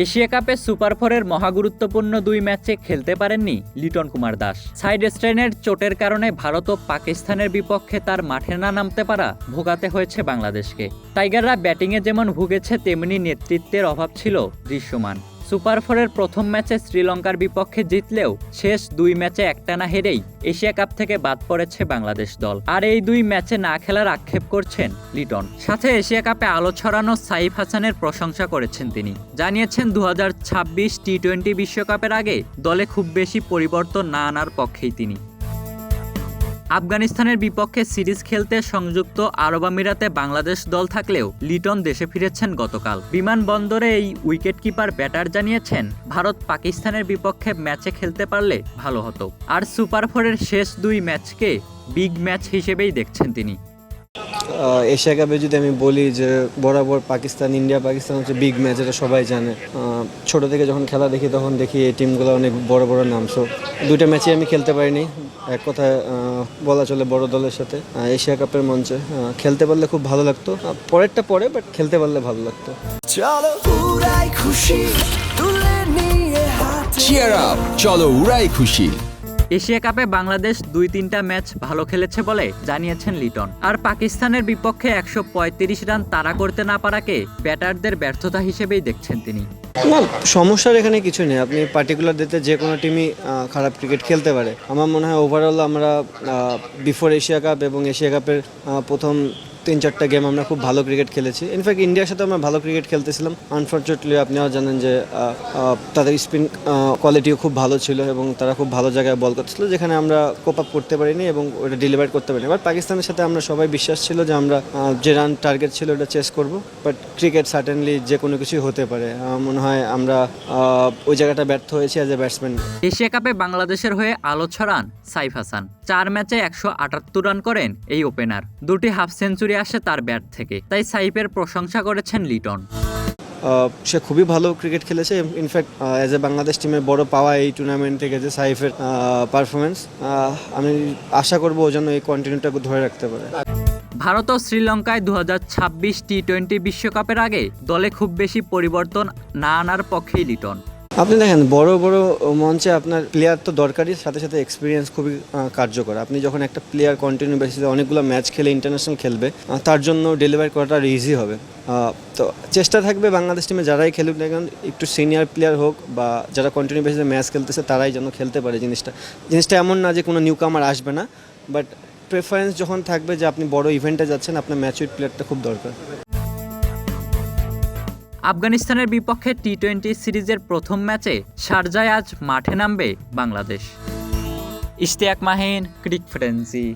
Asia কাপে super ফোরের মহাগুরুত্বপূর্ণ দুই ম্যাচে খেলতে পারেননি লিটন কুমার দাস। সাইড স্ট্রেনের চোটের কারণে ভারত ও পাকিস্তানের বিপক্ষে তার মাঠে না নামতে পারা ভোগাতে হয়েছে বাংলাদেশকে। টাইগাররা ব্যাটিংয়ে যেমন ভুগেছে, তেমনি নেতৃত্বের অভাব ছিল দৃশ্যমান। সুপার ফোরের প্রথম ম্যাচে শ্রীলঙ্কার বিপক্ষে জিতলেও শেষ দুই ম্যাচে একটানা হেরেই এশিয়া কাপ থেকে বাদ পড়েছে বাংলাদেশ দল। আর এই দুই ম্যাচে না খেলার আক্ষেপ করছেন লিটন। সাথে এশিয়া কাপে আলো ছড়ানো সাইফ হাসানের প্রশংসা করেছেন তিনি। জানিয়েছেন দু টি টোয়েন্টি বিশ্বকাপের আগে দলে খুব বেশি পরিবর্তন না আনার পক্ষেই তিনি। আফগানিস্তানের বিপক্ষে সিরিজ খেলতে সংযুক্ত আরব আমিরাতে বাংলাদেশ দল থাকলেও লিটন দেশে ফিরেছেন গতকাল। বিমানবন্দরে এই উইকেট কিপার ব্যাটার জানিয়েছেন, ভারত পাকিস্তানের বিপক্ষে ম্যাচে খেলতে পারলে ভালো হতো। আর সুপার ফোরের শেষ দুই ম্যাচকে বিগ ম্যাচ হিসেবেই দেখছেন তিনি। এশিয়া কাপে যদি আমি বলি যে বরাবর পাকিস্তান, ইন্ডিয়া, পাকিস্তান হচ্ছে বিগ ম্যাচ, এটা সবাই জানে। ছোট থেকে যখন খেলা দেখি তখন দেখি এই টিমগুলো অনেক বড় বড় নাম। সো দুইটা ম্যাচে আমি খেলতে পারিনি। এক কথায় আহ, বলা চলে বড় দলের সাথে এশিয়া কাপের মঞ্চে আহ, খেলতে পারলে খুব ভালো লাগতো। পরেরটা পরে বাট খেলতে পারলে ভালো লাগতো। চলো উড়াই খুশি তুলে নিয়ে চিয়ার আপ চলো উড়াই খুশি। এশিয়া কাপে বাংলাদেশ দুই তিনটা ম্যাচ ভালো খেলেছে বলে জানিয়েছেন লিটন। আর পাকিস্তানের বিপক্ষে একশো পঁয়ত্রিশ রান তাড়া করতে না পারাকে ব্যাটারদের ব্যর্থতা হিসেবেই দেখছেন তিনি। না, সমস্যার এখানে কিছু নেই। আপনি পার্টিকুলার ডেতে যে কোনো টিমই খারাপ ক্রিকেট খেলতে পারে। আমার মনে হয় ওভারঅল আমরা বিফোর এশিয়া কাপ এবং এশিয়া কাপের প্রথম তিন চারটা গেম আমরা খুব ভালো ক্রিকেট খেলেছি। ইনফ্যাক্ট ইন্ডিয়ার সাথে আমরা ভালো ক্রিকেট খেলতেছিলাম। আনফর্চুনেটলি আপনিও জানেন যে তাদের স্পিন কোয়ালিটিও খুব ভালো ছিল এবং তারা খুব ভালো জায়গায় বল করছিল যেখানে আমরা কোপ আপ করতে পারিনি এবং ওটা ডেলিভার করতে পারিনি। এবার পাকিস্তানের সাথে আমরা সবাই বিশ্বাস ছিল যে আমরা যে রান টার্গেট ছিল ওটা চেস করব বাট ক্রিকেট সার্টেনলি যে কোনো কিছুই হতে পারে। মনে হয় আমরা ওই জায়গাটা ব্যর্থ হয়েছি অ্যাজ এ ব্যাটসম্যান এশিয়া কাপে বাংলাদেশের হয়ে আলো ছড়ান সাইফ হাসান। চার ম্যাচে একশো আটাত্তর রান করেন এই ওপেনার দুটি হাফ সেঞ্চুরি আসে তার ব্যাট থেকে তাই সাইফের প্রশংসা করেছেন লিটন। সে খুবই ভালো ক্রিকেট খেলেছে ইনফ্যাক্ট অ্যাজ এ বাংলাদেশ টিমের বড় পাওয়া এই টুর্নামেন্ট থেকে যে সাইফের পারফরমেন্স আমি আশা করব ও যেন এই কন্টিনিউটা ধরে রাখতে পারে। ভারত ও শ্রীলঙ্কায় দু হাজার ছাব্বিশ টি টোয়েন্টি বিশ্বকাপের আগে দলে খুব বেশি পরিবর্তন না আনার পক্ষেই লিটন। আপনি দেখেন, বড় বড় মঞ্চে আপনার প্লেয়ার তো দরকারই, সাথে সাথে এক্সপিরিয়েন্স খুবই কার্যকর। আপনি যখন একটা প্লেয়ার কন্টিনিউ বেসিসে অনেকগুলো ম্যাচ খেলে ইন্টারন্যাশনাল খেলবে তার জন্য ডেলিভারি করাটা ইজি হবে। তো চেষ্টা থাকবে বাংলাদেশ টিমে যারাই খেলুক না কেন, একটু সিনিয়র প্লেয়ার হোক বা যারা কন্টিনিউ বেসিসে ম্যাচ খেলতেছে, তারাই যেন খেলতে পারে জিনিসটা। জিনিসটা এমন না যে কোনো নিউ কামার আসবে না বাট প্রেফারেন্স যখন থাকবে যে আপনি বড় ইভেন্টে যাচ্ছেন, আপনার ম্যাচুইট প্লেয়ারটা খুব দরকার। আফগানিস্তানের বিপক্ষে টি টোয়েন্টি সিরিজের প্রথম ম্যাচে সারজায় আজ মাঠে নামবে বাংলাদেশ। ইশতিয়াক মাহিন, ক্রিক ফ্রেন্সি।